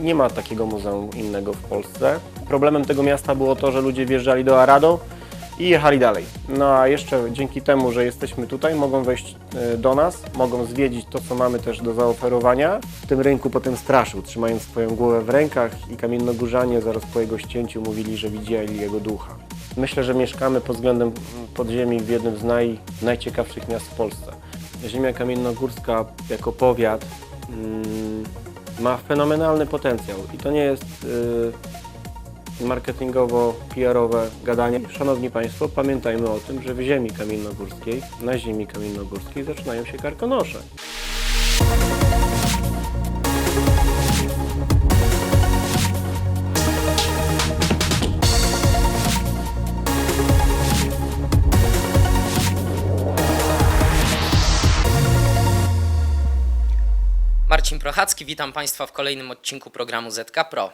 nie ma takiego muzeum innego w Polsce. Problemem tego miasta było to, że ludzie wjeżdżali do Arado i jechali dalej. No a jeszcze dzięki temu, że jesteśmy tutaj, mogą wejść e, do nas, mogą zwiedzić to, co mamy też do zaoferowania. W tym rynku potem straszył, trzymając swoją głowę w rękach i kamiennogórzanie zaraz po jego ścięciu mówili, że widzieli jego ducha. Myślę, że mieszkamy pod względem podziemi w jednym z naj, najciekawszych miast w Polsce. Ziemia kamiennogórska jako powiat mm, ma fenomenalny potencjał i to nie jest y, marketingowo-PR-owe gadanie. Szanowni Państwo, pamiętajmy o tym, że w ziemi kamiennogórskiej, na ziemi kamiennogórskiej zaczynają się karkonosze. Marcin Prochacki, witam Państwa w kolejnym odcinku programu ZK Pro.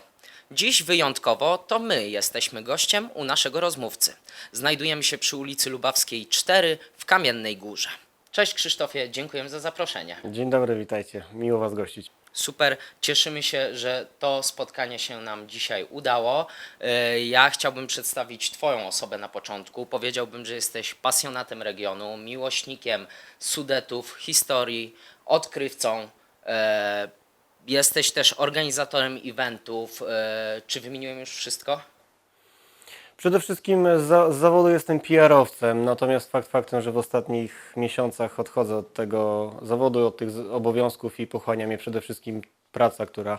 Dziś wyjątkowo to my jesteśmy gościem u naszego rozmówcy. Znajdujemy się przy ulicy Lubawskiej 4 w Kamiennej Górze. Cześć Krzysztofie, dziękujemy za zaproszenie. Dzień dobry, witajcie. Miło Was gościć. Super, cieszymy się, że to spotkanie się nam dzisiaj udało. E, Ja chciałbym przedstawić Twoją osobę na początku. Powiedziałbym, że jesteś pasjonatem regionu, miłośnikiem Sudetów, historii, odkrywcą. E, Jesteś też organizatorem eventów. E, Czy wymieniłem już wszystko? Przede wszystkim za, z zawodu jestem PR-owcem, natomiast fakt faktem, że w ostatnich miesiącach odchodzę od tego zawodu, od tych obowiązków i pochłania mnie przede wszystkim praca, która,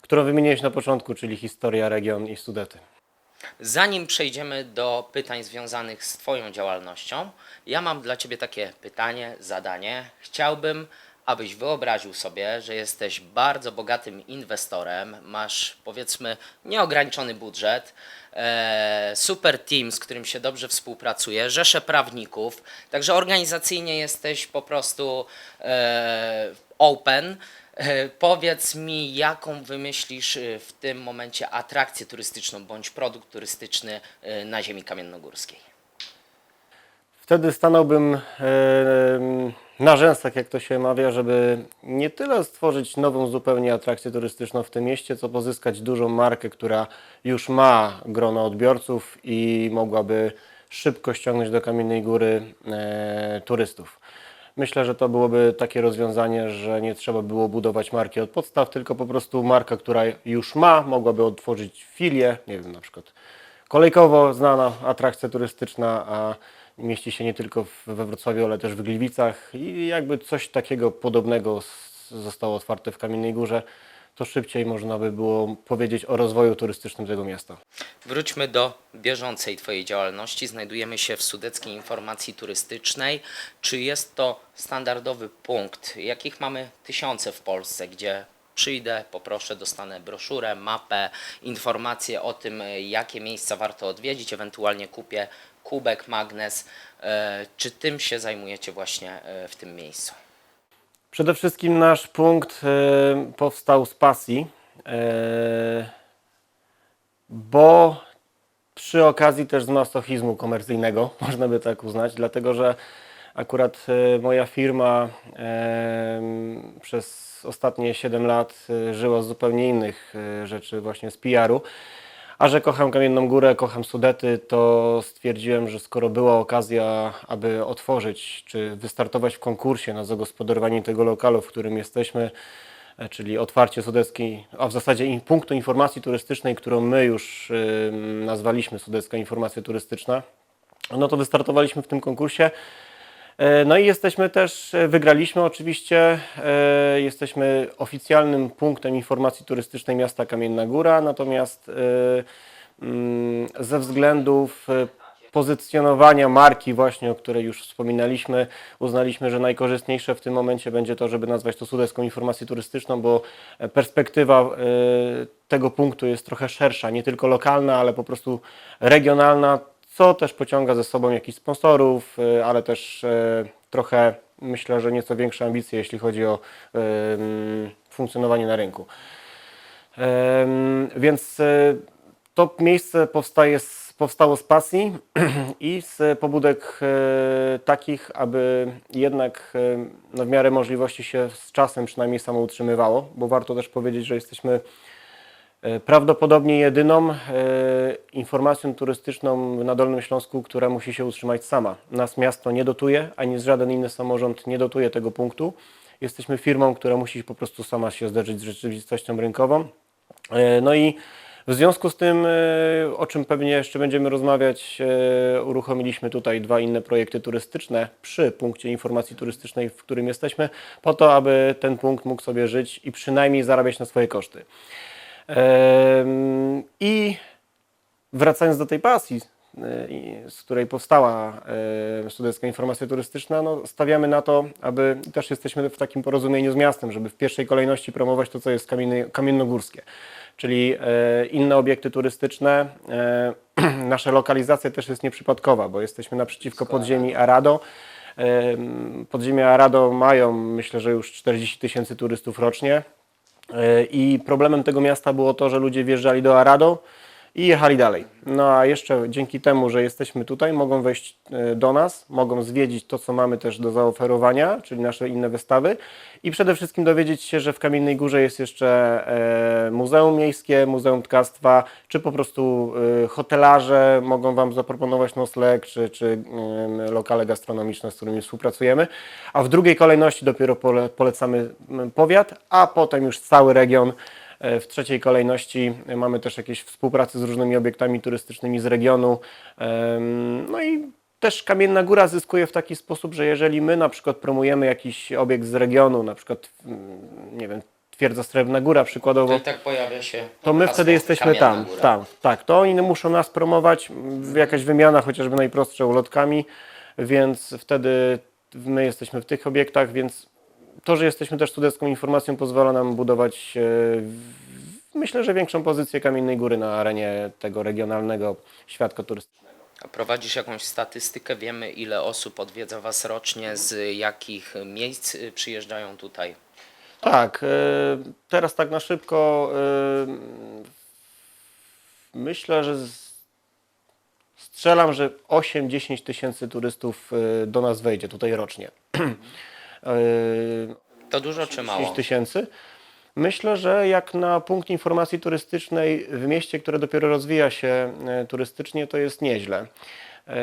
którą wymieniłeś na początku, czyli historia, region i Sudety. Zanim przejdziemy do pytań związanych z Twoją działalnością, ja mam dla Ciebie takie pytanie, zadanie. Chciałbym, abyś wyobraził sobie, że jesteś bardzo bogatym inwestorem, masz powiedzmy nieograniczony budżet, e, super team, z którym się dobrze współpracuje, rzesze prawników, także organizacyjnie jesteś po prostu e, open. E, Powiedz mi, jaką wymyślisz w tym momencie atrakcję turystyczną bądź produkt turystyczny na ziemi kamiennogórskiej? Wtedy stanąłbym e, na rzęsach, jak to się mawia, żeby nie tyle stworzyć nową zupełnie atrakcję turystyczną w tym mieście, co pozyskać dużą markę, która już ma grono odbiorców i mogłaby szybko ściągnąć do Kamiennej Góry e, turystów. Myślę, że to byłoby takie rozwiązanie, że nie trzeba było budować marki od podstaw, tylko po prostu marka, która już ma, mogłaby otworzyć filię, nie wiem, na przykład kolejkowo znana atrakcja turystyczna, a mieści się nie tylko we Wrocławiu, ale też w Gliwicach i jakby coś takiego podobnego zostało otwarte w Kamiennej Górze, to szybciej można by było powiedzieć o rozwoju turystycznym tego miasta. Wróćmy do bieżącej Twojej działalności. Znajdujemy się w Sudeckiej Informacji Turystycznej. Czy jest to standardowy punkt, jakich mamy tysiące w Polsce, gdzie przyjdę, poproszę, dostanę broszurę, mapę, informacje o tym, e, jakie miejsca warto odwiedzić, ewentualnie kupię kubek, magnes. E, Czy tym się zajmujecie właśnie e, w tym miejscu? Przede wszystkim nasz punkt powstał z pasji, bo przy okazji też z masochizmu komercyjnego, można by tak uznać, dlatego że akurat e, moja firma e, przez ostatnie 7 lat e, żyła z zupełnie innych rzeczy, właśnie z PR-u. A że kocham Kamienną Górę, kocham Sudety, to stwierdziłem, że skoro była okazja, aby otworzyć czy wystartować w konkursie na zagospodarowanie tego lokalu, w którym jesteśmy, czyli otwarcie sudeckiej, a w zasadzie punktu informacji turystycznej, którą my już nazwaliśmy Sudecka Informacja Turystyczna, no to wystartowaliśmy w tym konkursie. E, No i jesteśmy też, e, wygraliśmy oczywiście, e, jesteśmy oficjalnym punktem informacji turystycznej miasta Kamienna Góra, natomiast mm, ze względów pozycjonowania marki właśnie, o której już wspominaliśmy, uznaliśmy, że najkorzystniejsze w tym momencie będzie to, żeby nazwać to Sudecką Informację Turystyczną, bo perspektywa tego punktu jest trochę szersza, nie tylko lokalna, ale po prostu regionalna, co też pociąga ze sobą jakichś sponsorów, y, ale też e, trochę myślę, że nieco większe ambicje, jeśli chodzi o funkcjonowanie na rynku. Więc e, to miejsce powstaje z, powstało z pasji i z pobudek takich, aby jednak no, w miarę możliwości się z czasem przynajmniej samo utrzymywało, bo warto też powiedzieć, że jesteśmy Prawdopodobnie jedyną e, informacją turystyczną na Dolnym Śląsku, która musi się utrzymać sama. Nas miasto nie dotuje, ani żaden inny samorząd nie dotuje tego punktu. Jesteśmy firmą, która musi po prostu sama się zderzyć z rzeczywistością rynkową. E, No i w związku z tym, e, o czym pewnie jeszcze będziemy rozmawiać, e, uruchomiliśmy tutaj dwa inne projekty turystyczne przy punkcie informacji turystycznej, w którym jesteśmy, po to, aby ten punkt mógł sobie żyć i przynajmniej zarabiać na swoje koszty. I wracając do tej pasji, y, z której powstała Studencka Informacja Turystyczna, no, stawiamy na to, aby też jesteśmy w takim porozumieniu z miastem, żeby w pierwszej kolejności promować to, co jest kamienny, kamiennogórskie, czyli e, inne obiekty turystyczne. E, Nasza lokalizacja też jest nieprzypadkowa, bo jesteśmy naprzeciwko podziemi Arado. Em, Podziemia Arado mają, myślę, że już 40 tysięcy turystów rocznie. E, I problemem tego miasta było to, że ludzie wjeżdżali do Arado i jechali dalej. No a jeszcze dzięki temu, że jesteśmy tutaj, mogą wejść e, do nas, mogą zwiedzić to, co mamy też do zaoferowania, czyli nasze inne wystawy i przede wszystkim dowiedzieć się, że w Kamiennej Górze jest jeszcze e, Muzeum Miejskie, Muzeum Tkactwa, czy po prostu e, hotelarze mogą Wam zaproponować nocleg, czy, czy lokale gastronomiczne, z którymi współpracujemy. A w drugiej kolejności dopiero pole, polecamy powiat, a potem już cały region. E, W trzeciej kolejności mamy też jakieś współpracę z różnymi obiektami turystycznymi z regionu. No i też Kamienna Góra zyskuje w taki sposób, że jeżeli my na przykład promujemy jakiś obiekt z regionu, na przykład, mm, nie wiem, Twierdza Srebrna Góra przykładowo, To tak pojawia się. to my wtedy jesteśmy tam, tam, tak. To oni muszą nas promować, m, jakaś wymiana chociażby najprostsza ulotkami, więc wtedy my jesteśmy w tych obiektach, więc to, że jesteśmy też studencką informacją pozwala nam budować e, myślę, że większą pozycję Kamiennej Góry na arenie tego regionalnego świadka turystycznego. A prowadzisz jakąś statystykę? Wiemy, ile osób odwiedza Was rocznie, z jakich miejsc y, przyjeżdżają tutaj? Tak, e, teraz tak na szybko e, myślę, że strzelam, że 8-10 tysięcy turystów e, do nas wejdzie tutaj rocznie. E, To dużo czy 10 mało? tysięcy. Myślę, że jak na punkt informacji turystycznej w mieście, które dopiero rozwija się e, turystycznie, to jest nieźle. E,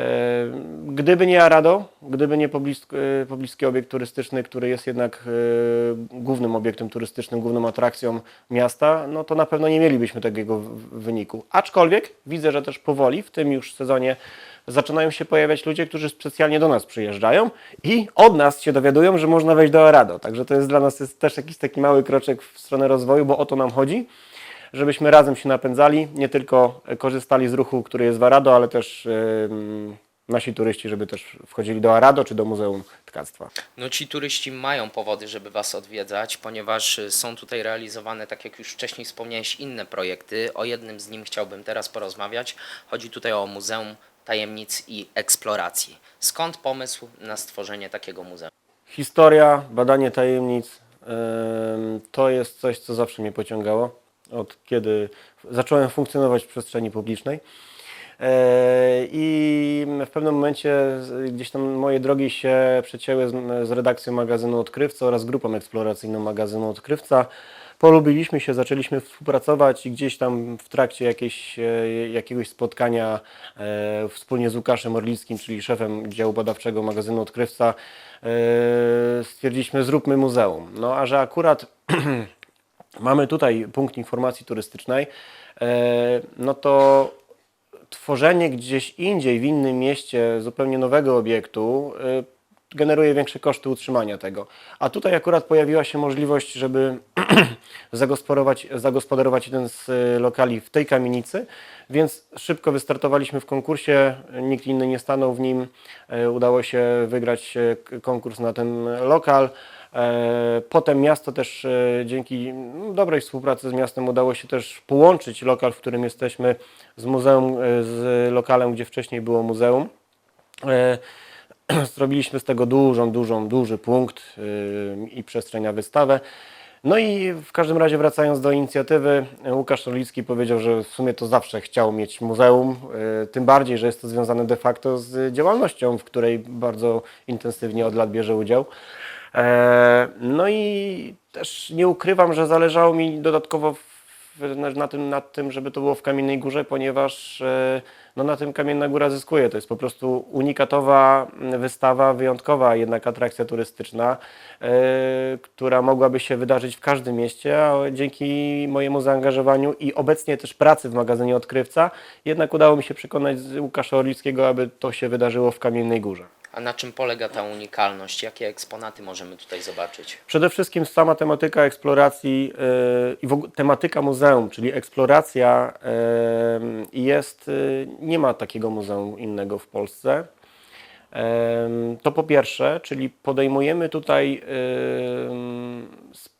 Gdyby nie Arado, gdyby nie poblisk, e, pobliski obiekt turystyczny, który jest jednak głównym obiektem turystycznym, główną atrakcją miasta, no to na pewno nie mielibyśmy takiego wyniku. Aczkolwiek widzę, że też powoli w tym już sezonie zaczynają się pojawiać ludzie, którzy specjalnie do nas przyjeżdżają i od nas się dowiadują, że można wejść do Arado. Także to jest dla nas jest też jakiś taki mały kroczek w stronę rozwoju, bo o to nam chodzi, żebyśmy razem się napędzali, nie tylko korzystali z ruchu, który jest w Arado, ale też ym, nasi turyści, żeby też wchodzili do Arado czy do Muzeum Tkactwa. No ci turyści mają powody, żeby Was odwiedzać, ponieważ y, są tutaj realizowane, tak jak już wcześniej wspomniałeś, inne projekty. O jednym z nim chciałbym teraz porozmawiać. Chodzi tutaj o Muzeum Tajemnic i Eksploracji. Skąd pomysł na stworzenie takiego muzeum? Historia, badanie tajemnic to jest coś, co zawsze mnie pociągało. Od kiedy zacząłem funkcjonować w przestrzeni publicznej. E, I w pewnym momencie gdzieś tam moje drogi się przecięły z redakcją magazynu Odkrywca oraz grupą eksploracyjną magazynu Odkrywca. Polubiliśmy się, zaczęliśmy współpracować i gdzieś tam w trakcie e, jakiegoś spotkania e, wspólnie z Łukaszem Orlickim, czyli szefem działu badawczego magazynu Odkrywca, e, stwierdziliśmy zróbmy muzeum. No a że akurat mamy tutaj punkt informacji turystycznej, e, no to tworzenie gdzieś indziej, w innym mieście zupełnie nowego obiektu y, generuje większe koszty utrzymania tego. A tutaj akurat pojawiła się możliwość, żeby zagospodarować, zagospodarować jeden z y, lokali w tej kamienicy, więc szybko wystartowaliśmy w konkursie, nikt inny nie stanął w nim. Y, Udało się wygrać k- konkurs na ten lokal. E, Potem miasto też e, dzięki mm, dobrej współpracy z miastem udało się też połączyć lokal, w którym jesteśmy z muzeum, e, z lokalem, gdzie wcześniej było muzeum. Zrobiliśmy z tego dużą, dużą, duży punkt e, i przestrzeń na wystawę. No i w każdym razie wracając do inicjatywy, Łukasz Rolicki powiedział, że w sumie to zawsze chciał mieć muzeum, e, tym bardziej, że jest to związane de facto z działalnością, w której bardzo intensywnie od lat bierze udział. E, No i też nie ukrywam, że zależało mi dodatkowo na, na, tym, nad tym, żeby to było w Kamiennej Górze, ponieważ e, no, na tym Kamienna Góra zyskuje. To jest po prostu unikatowa mm, wystawa, wyjątkowa jednak atrakcja turystyczna, e, która mogłaby się wydarzyć w każdym mieście, a dzięki mojemu zaangażowaniu i obecnie też pracy w magazynie Odkrywca, jednak udało mi się przekonać Łukasza Orlickiego, aby to się wydarzyło w Kamiennej Górze. A na czym polega ta unikalność? Jakie eksponaty możemy tutaj zobaczyć? Przede wszystkim sama tematyka eksploracji yy, i ogóle tematyka muzeum, czyli eksploracja yy, jest, yy, nie ma takiego muzeum innego w Polsce. Yy, To po pierwsze, czyli podejmujemy tutaj, yy,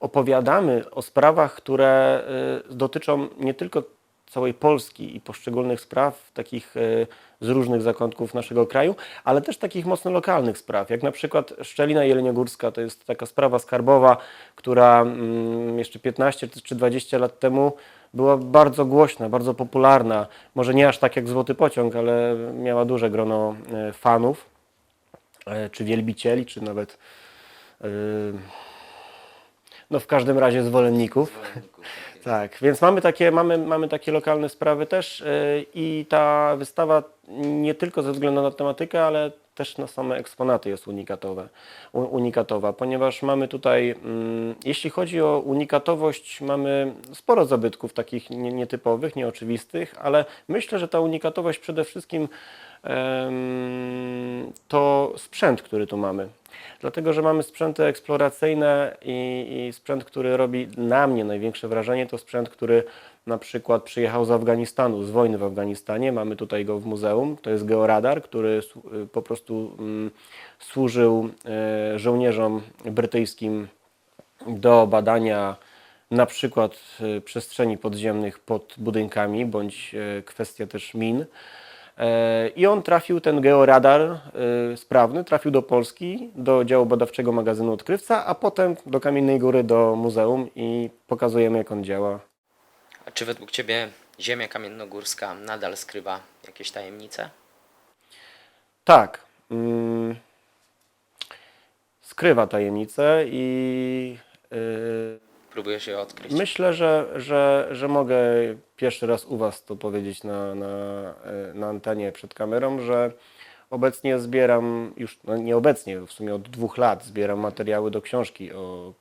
opowiadamy o sprawach, które yy, dotyczą nie tylko całej Polski i poszczególnych spraw, takich e, z różnych zakątków naszego kraju, ale też takich mocno lokalnych spraw, jak na przykład Szczelina Jeleniogórska, to jest taka sprawa skarbowa, która mm, jeszcze 15 czy 20 lat temu była bardzo głośna, bardzo popularna, może nie aż tak jak Złoty Pociąg, ale miała duże grono e, fanów, e, czy wielbicieli, czy nawet no w każdym razie zwolenników. Tak, więc mamy takie, mamy, mamy takie lokalne sprawy też yy, i ta wystawa nie tylko ze względu na tematykę, ale też na same eksponaty jest unikatowe, unikatowa, ponieważ mamy tutaj, mm, jeśli chodzi o unikatowość, mamy sporo zabytków takich nie, nietypowych, nieoczywistych, ale myślę, że ta unikatowość przede wszystkim to sprzęt, który tu mamy. Dlatego, że mamy sprzęty eksploracyjne i, i sprzęt, który robi na mnie największe wrażenie, to sprzęt, który na przykład przyjechał z Afganistanu, z wojny w Afganistanie. Mamy tutaj go w muzeum. To jest georadar, który y, po prostu mm, służył e, żołnierzom brytyjskim do badania na przykład e, przestrzeni podziemnych pod budynkami, bądź kwestia też min. E, I on trafił, ten georadar e, sprawny, trafił do Polski, do działu badawczego magazynu Odkrywca, a potem do Kamiennej Góry, do muzeum i pokazujemy jak on działa. A czy według Ciebie ziemia kamiennogórska nadal skrywa jakieś tajemnice? Tak. Mm, skrywa tajemnicę i y, Próbujesz je odkryć? myślę, że, że, że mogę pierwszy raz u Was to powiedzieć na, na, y, na antenie przed kamerą, że obecnie zbieram, już no nie obecnie, w sumie od dwóch lat zbieram materiały do książki o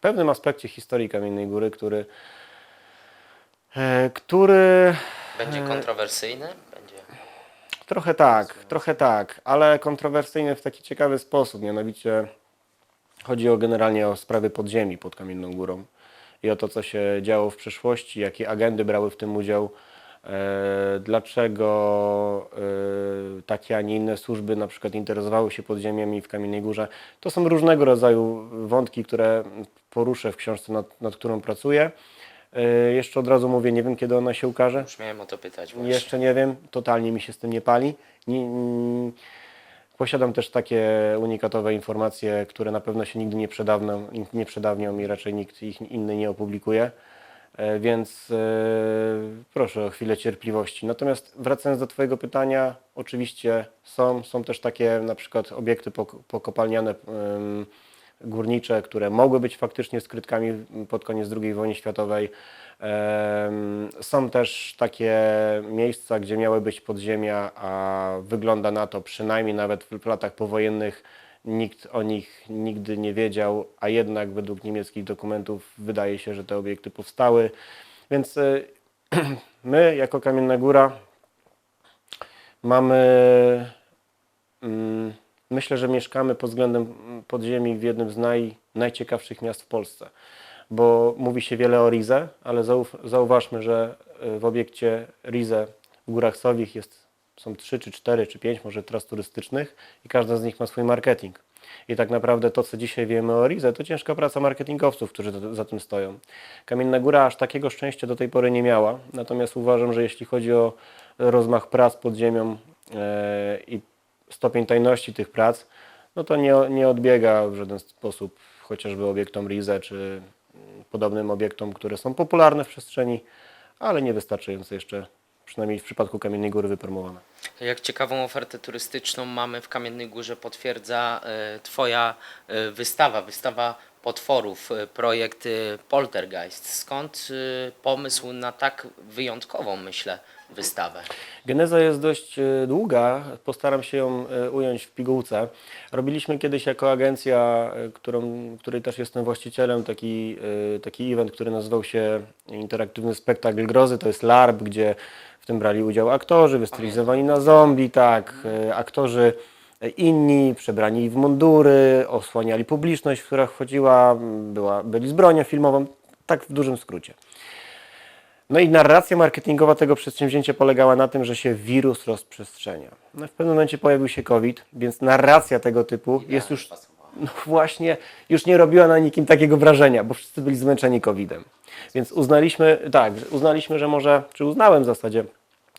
pewnym aspekcie historii Kamiennej Góry, który, y, który Będzie kontrowersyjny? Będzie. Trochę tak, trochę tak, ale kontrowersyjny w taki ciekawy sposób. Mianowicie chodzi o generalnie o sprawy podziemi pod Kamienną Górą i o to, co się działo w przeszłości, jakie agendy brały w tym udział, e, dlaczego e, takie, a nie inne służby na przykład interesowały się podziemiami w Kamiennej Górze. To są różnego rodzaju wątki, które poruszę w książce, nad, nad którą pracuję. E, jeszcze od razu mówię, nie wiem kiedy ona się ukaże. Już miałem o to pytać właśnie. Jeszcze nie wiem, totalnie mi się z tym nie pali. Nie, mm, posiadam też takie unikatowe informacje, które na pewno się nigdy nie przedawnią, nie przedawnią i raczej nikt ich inny nie opublikuje. E, Więc e, proszę o chwilę cierpliwości. Natomiast wracając do Twojego pytania, oczywiście są, są też takie na przykład obiekty pok- pokopalniane górnicze, które mogły być faktycznie skrytkami pod koniec II wojny światowej. Są też takie miejsca, gdzie miały być podziemia, a wygląda na to, przynajmniej nawet w latach powojennych, nikt o nich nigdy nie wiedział, a jednak według niemieckich dokumentów wydaje się, że te obiekty powstały. Więc y, my, jako Kamienna Góra, mamy Mm, Myślę, że mieszkamy pod względem podziemi w jednym z naj, najciekawszych miast w Polsce, bo mówi się wiele o Rize, ale zauważmy, że y, w obiekcie Rize w Górach Sowich jest, są trzy, czy cztery, czy pięć może tras turystycznych i każda z nich ma swój marketing. I tak naprawdę to, co dzisiaj wiemy o Rize, to ciężka praca marketingowców, którzy za- tym stoją. Kamienna Góra aż takiego szczęścia do tej pory nie miała, natomiast uważam, że jeśli chodzi o rozmach prac pod ziemią e, i stopień tajności tych prac, no to nie, nie odbiega w żaden sposób chociażby obiektom Rize czy podobnym obiektom, które są popularne w przestrzeni, ale niewystarczająco jeszcze, przynajmniej w przypadku Kamiennej Góry wypromowane. Jak ciekawą ofertę turystyczną mamy w Kamiennej Górze potwierdza e, Twoja e, wystawa, wystawa potworów, y, projekt Poltergeist. Skąd pomysł na tak wyjątkową, myślę, wystawę? Geneza jest dość e, długa, postaram się ją e, ująć w pigułce. Robiliśmy kiedyś jako agencja, e, którą, której też jestem właścicielem, taki, taki event, który nazywał się Interaktywny Spektakl Grozy. To jest LARP, gdzie w tym brali udział aktorzy wystylizowani na zombie, tak, aktorzy inni, przebrani w mundury, osłaniali publiczność, która wchodziła, była, byli z bronią filmową, tak w dużym skrócie. No i narracja marketingowa tego przedsięwzięcia polegała na tym, że się wirus rozprzestrzenia. No w pewnym momencie pojawił się COVID, więc narracja tego typu jest już no właśnie, już nie robiła na nikim takiego wrażenia, bo wszyscy byli zmęczeni COVID-em. Więc uznaliśmy, tak, że uznaliśmy, że może, czy uznałem w zasadzie,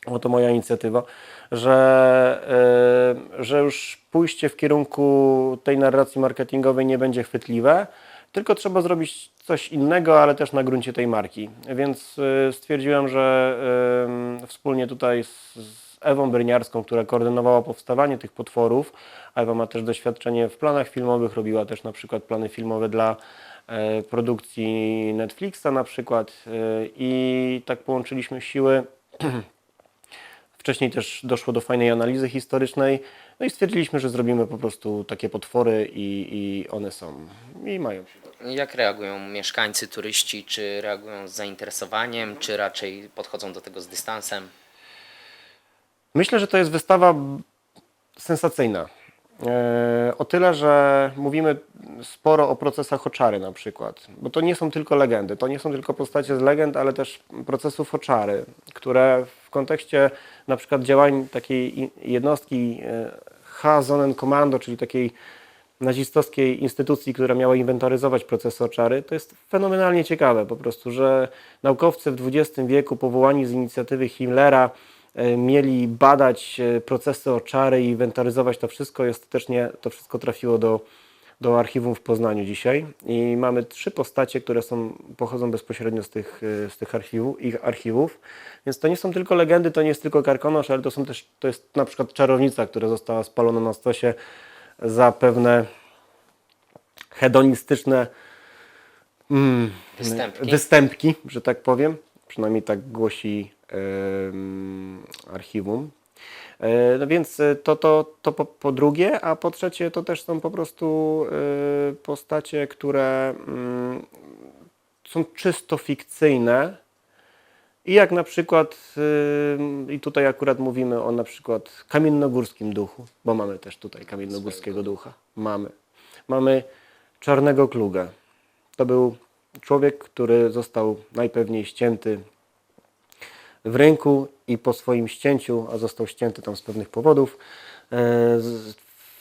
bo to moja inicjatywa, że, yy, że już pójście w kierunku tej narracji marketingowej nie będzie chwytliwe, tylko trzeba zrobić coś innego, ale też na gruncie tej marki. Więc y, stwierdziłem, że wspólnie tutaj z, Ewą Bryniarską, która koordynowała powstawanie tych potworów, Ewa ma też doświadczenie w planach filmowych, robiła też na przykład plany filmowe dla e, produkcji Netflixa na przykład y, i tak połączyliśmy siły. Wcześniej też doszło do fajnej analizy historycznej, no i stwierdziliśmy, że zrobimy po prostu takie potwory i, i one są i mają się. Jak reagują mieszkańcy, turyści? Czy reagują z zainteresowaniem, czy raczej podchodzą do tego z dystansem? Myślę, że to jest wystawa sensacyjna. E, O tyle, że mówimy sporo o procesach oczary na przykład, bo to nie są tylko legendy, to nie są tylko postacie z legend, ale też procesów oczary, które w kontekście na przykład działań takiej jednostki e, H-Zonen Kommando, czyli takiej nazistowskiej instytucji, która miała inwentaryzować procesy oczary, to jest fenomenalnie ciekawe po prostu, że naukowcy w XX wieku powołani z inicjatywy Himmlera e, mieli badać e, procesy oczary i inwentaryzować to wszystko i ostatecznie to wszystko trafiło do, do archiwum w Poznaniu dzisiaj. I mamy trzy postacie, które są, pochodzą bezpośrednio z tych, e, z tych archiwów, ich archiwów, więc to nie są tylko legendy, to nie jest tylko karkonosz, ale to są też, to jest na przykład czarownica, która została spalona na stosie za pewne hedonistyczne mm, Występki. występki, że tak powiem. Przynajmniej tak głosi em, archiwum. E, No więc e, to, to, to po, po drugie, a po trzecie to też są po prostu e, postacie, które mm, są czysto fikcyjne. I jak na przykład, i tutaj akurat mówimy o na przykład kamiennogórskim duchu, bo mamy też tutaj kamiennogórskiego ducha. Mamy. Mamy czarnego klugę. To był człowiek, który został najpewniej ścięty w ręku i po swoim ścięciu, a został ścięty tam z pewnych powodów, e,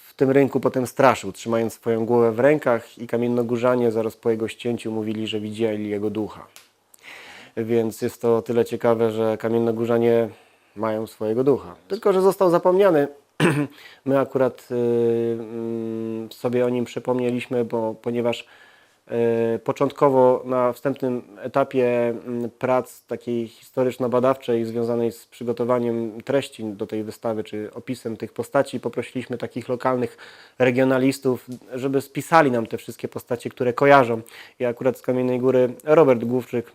w tym rynku potem straszył, trzymając swoją głowę w rękach i kamiennogórzanie zaraz po jego ścięciu mówili, że widzieli jego ducha. Więc jest to o tyle ciekawe, że kamiennogórzanie mają swojego ducha. Tylko, że został zapomniany. My akurat y, mm, sobie o nim przypomnieliśmy, bo, ponieważ początkowo na wstępnym etapie mm, prac takiej historyczno-badawczej związanej z przygotowaniem treści do tej wystawy, czy opisem tych postaci, poprosiliśmy takich lokalnych regionalistów, żeby spisali nam te wszystkie postacie, które kojarzą. I akurat z Kamiennej Góry Robert Główczyk,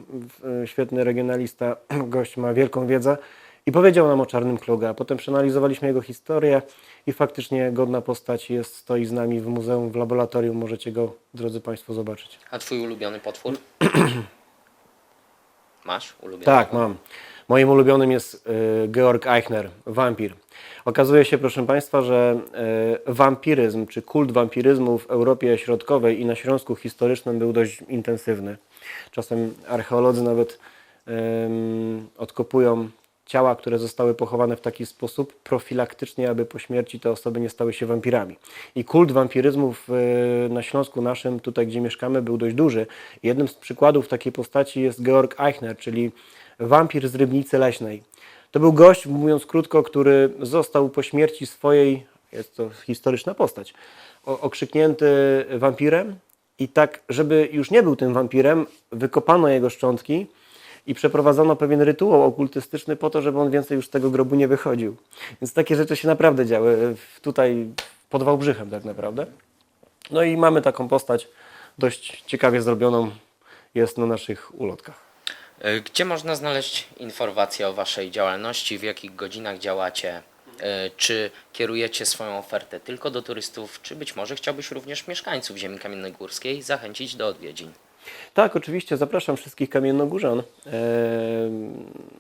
y, świetny regionalista, gość ma wielką wiedzę i powiedział nam o Czarnym Kluge, a potem przeanalizowaliśmy jego historię i faktycznie godna postać jest, stoi z nami w muzeum, w laboratorium, możecie go, drodzy Państwo, zobaczyć. A twój ulubiony potwór? Masz ulubiony? Tak, mam. Moim ulubionym jest y, Georg Eichner, wampir. Okazuje się, proszę Państwa, że y, wampiryzm, czy kult wampiryzmu w Europie Środkowej i na Śląsku historycznym był dość intensywny. Czasem archeolodzy nawet ym, odkopują ciała, które zostały pochowane w taki sposób profilaktycznie, aby po śmierci te osoby nie stały się wampirami. I kult wampiryzmu w, y, na Śląsku naszym, tutaj gdzie mieszkamy, był dość duży. Jednym z przykładów takiej postaci jest Georg Eichner, czyli wampir z Rybnicy Leśnej. To był gość, mówiąc krótko, który został po śmierci swojej, jest to historyczna postać, okrzyknięty wampirem i tak, żeby już nie był tym wampirem, wykopano jego szczątki i przeprowadzono pewien rytuał okultystyczny po to, żeby on więcej już z tego grobu nie wychodził. Więc takie rzeczy się naprawdę działy w- tutaj pod Wałbrzychem tak naprawdę. No i mamy taką postać dość ciekawie zrobioną jest na naszych ulotkach. E, Gdzie można znaleźć informacje o Waszej działalności, w jakich godzinach działacie? E, Czy kierujecie swoją ofertę tylko do turystów, czy być może chciałbyś również mieszkańców Ziemi Kamiennogórskiej zachęcić do odwiedzin? Tak, oczywiście, zapraszam wszystkich kamiennogórzan.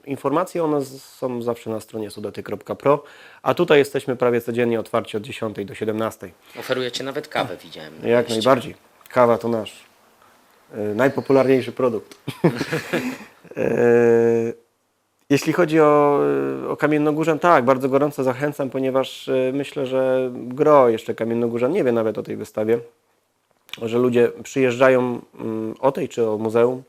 Informacje o nas są zawsze na stronie sudety.pro, a tutaj jesteśmy prawie codziennie otwarci od 10 do 17. Oferujecie nawet kawę, widziałem. na Jak liście. najbardziej. Kawa to nasz e, najpopularniejszy produkt. E, Jeśli chodzi o, e, o Kamiennogórzan, tak, bardzo gorąco zachęcam, ponieważ myślę, że gro jeszcze Kamiennogórzan nie wie nawet o tej wystawie, że ludzie przyjeżdżają mm, o tej czy o muzeum.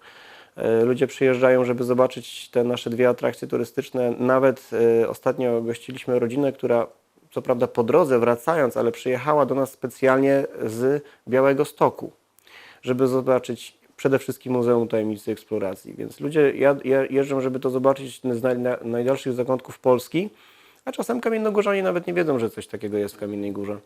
E, Ludzie przyjeżdżają, żeby zobaczyć te nasze dwie atrakcje turystyczne. Nawet e, ostatnio gościliśmy rodzinę, która co prawda po drodze wracając, ale przyjechała do nas specjalnie z Białego Stoku, żeby zobaczyć przede wszystkim Muzeum Tajemnicy Eksploracji. Więc ludzie jeżdżą, żeby to zobaczyć z naj, na, najdalszych zakątków Polski, a czasem kamiennogórzanie nawet nie wiedzą, że coś takiego jest w Kamiennej Górze.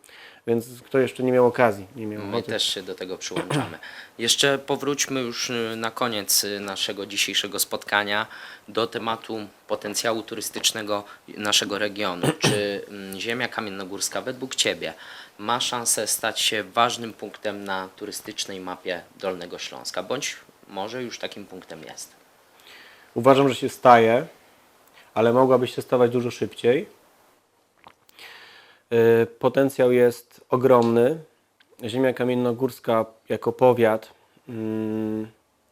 Więc kto jeszcze nie miał okazji, nie miał My też się do tego przyłączamy. Jeszcze powróćmy już y, na koniec y, naszego dzisiejszego spotkania do tematu potencjału turystycznego naszego regionu. Czy mm, ziemia kamiennogórska według Ciebie ma szansę stać się ważnym punktem na turystycznej mapie Dolnego Śląska, bądź może już takim punktem jest? Uważam, że się staje, ale mogłaby się stawać dużo szybciej. Yy, Potencjał jest ogromny. Ziemia kamiennogórska jako powiat mm,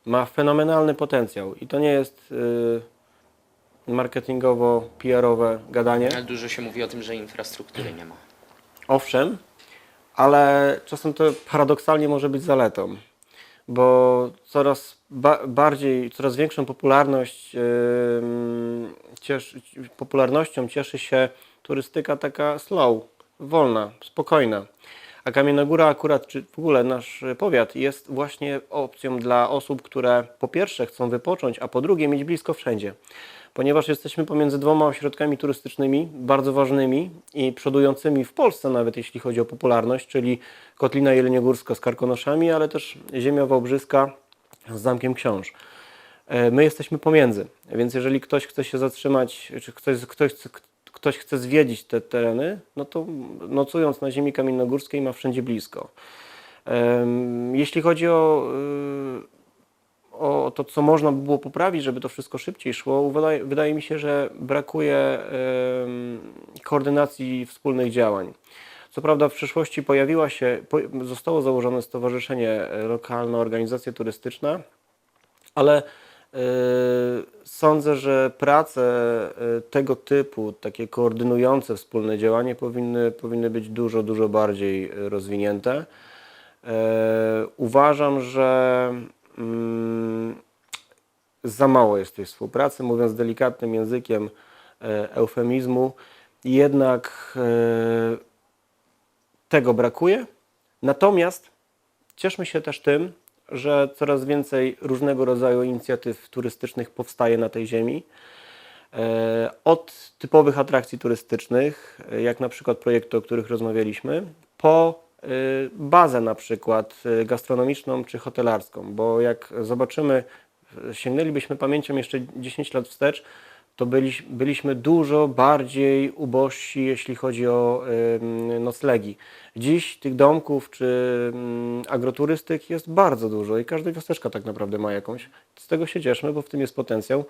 ma fenomenalny potencjał i to nie jest yy, marketingowo-PR-owe gadanie. Ale dużo się mówi o tym, że infrastruktury nie ma. Owszem, ale czasem to paradoksalnie może być zaletą, bo coraz ba- bardziej, coraz większą popularność, cieszy, popularnością cieszy się turystyka taka slow, wolna, spokojna. A Kamienna Góra akurat, czy w ogóle nasz powiat jest właśnie opcją dla osób, które po pierwsze chcą wypocząć, a po drugie mieć blisko wszędzie. Ponieważ jesteśmy pomiędzy dwoma ośrodkami turystycznymi, bardzo ważnymi i przodującymi w Polsce nawet, jeśli chodzi o popularność, czyli Kotlina Jeleniogórska z Karkonoszami, ale też Ziemia Wałbrzyska z Zamkiem Książ. E, My jesteśmy pomiędzy, więc jeżeli ktoś chce się zatrzymać, czy ktoś, ktoś, ktoś chce zwiedzić te tereny, no to nocując na ziemi kamiennogórskiej ma wszędzie blisko. Jeśli chodzi o, y, o to, co można by było poprawić, żeby to wszystko szybciej szło, wydaje, wydaje mi się, że brakuje em, koordynacji wspólnych działań. Co prawda w przyszłości pojawiła się, zostało założone stowarzyszenie e, Lokalna Organizacja Turystyczna, ale y, sądzę, że prace y, tego typu, takie koordynujące wspólne działanie powinny, powinny być dużo, dużo bardziej y, rozwinięte. E, Uważam, że mm, za mało jest tej współpracy, mówiąc delikatnym językiem e, eufemizmu, jednak e, tego brakuje. Natomiast cieszmy się też tym, że coraz więcej różnego rodzaju inicjatyw turystycznych powstaje na tej ziemi. E, Od typowych atrakcji turystycznych, jak na przykład projekty, o których rozmawialiśmy, po bazę na przykład gastronomiczną czy hotelarską, bo jak zobaczymy, sięgnęlibyśmy pamięcią jeszcze 10 lat wstecz, to byliś, byliśmy dużo bardziej ubożsi, jeśli chodzi o ym, noclegi. Dziś tych domków czy ym, agroturystyk jest bardzo dużo i każda wioseczka tak naprawdę ma jakąś. Z tego się cieszmy, bo w tym jest potencjał.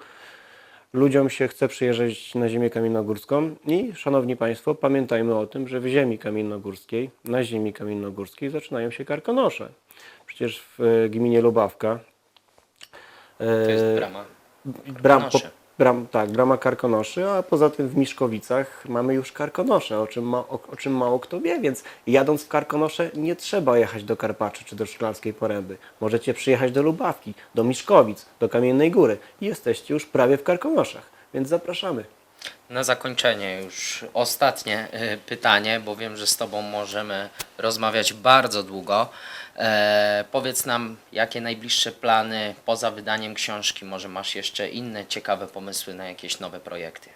Ludziom się chce przyjeżdżać na ziemię kamiennogórską i, szanowni Państwo, pamiętajmy o tym, że w ziemi kamiennogórskiej, na ziemi kamiennogórskiej zaczynają się karkonosze. Przecież w e, gminie Lubawka To jest e, brama. Bram, po, bram, tak, brama Karkonoszy, a poza tym w Miszkowicach mamy już Karkonosze, o czym, ma, o, o czym mało kto wie, więc jadąc w Karkonosze nie trzeba jechać do Karpaczy czy do Szklarskiej Poręby. Możecie przyjechać do Lubawki, do Miszkowic, do Kamiennej Góry i jesteście już prawie w Karkonoszach, więc zapraszamy. Na zakończenie już ostatnie y, pytanie, bo wiem, że z Tobą możemy rozmawiać bardzo długo. E, powiedz nam, jakie najbliższe plany poza wydaniem książki? Może masz jeszcze inne ciekawe pomysły na jakieś nowe projekty?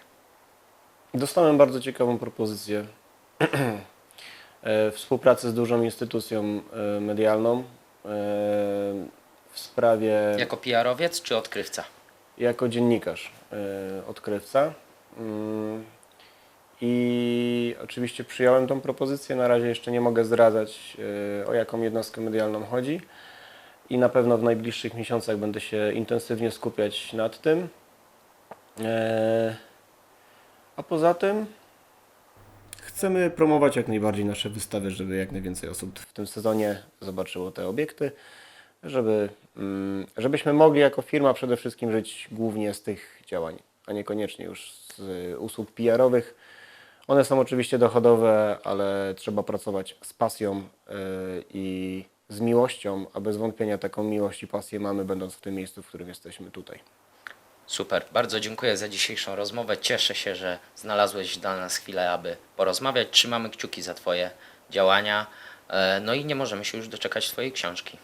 Dostałem bardzo ciekawą propozycję e, współpracy z dużą instytucją e, medialną, w sprawie Jako PR-owiec czy odkrywca? jako dziennikarz, e, odkrywca. Mm, I oczywiście przyjąłem tą propozycję. Na razie jeszcze nie mogę zdradzać, e, o jaką jednostkę medialną chodzi. I na pewno w najbliższych miesiącach będę się intensywnie skupiać nad tym. E, A poza tym chcemy promować jak najbardziej nasze wystawy, żeby jak najwięcej osób w tym sezonie zobaczyło te obiekty, żeby, mm, żebyśmy mogli jako firma przede wszystkim żyć głównie z tych działań, a niekoniecznie już z y, usług PR-owych. One są oczywiście dochodowe, ale trzeba pracować z pasją y, i z miłością, a bez wątpienia taką miłość i pasję mamy, będąc w tym miejscu, w którym jesteśmy tutaj. Super, bardzo dziękuję za dzisiejszą rozmowę. Cieszę się, że znalazłeś dla nas chwilę, aby porozmawiać. Trzymamy kciuki za Twoje działania. E, No i nie możemy się już doczekać Twojej książki.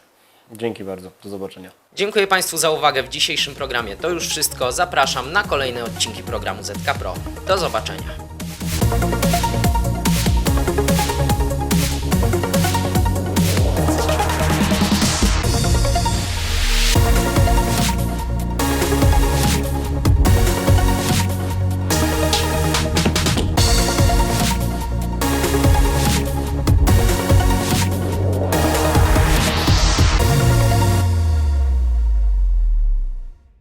Dzięki bardzo, do zobaczenia. Dziękuję Państwu za uwagę w dzisiejszym programie. To już wszystko. Zapraszam na kolejne odcinki programu ZK Pro. Do zobaczenia. Bye.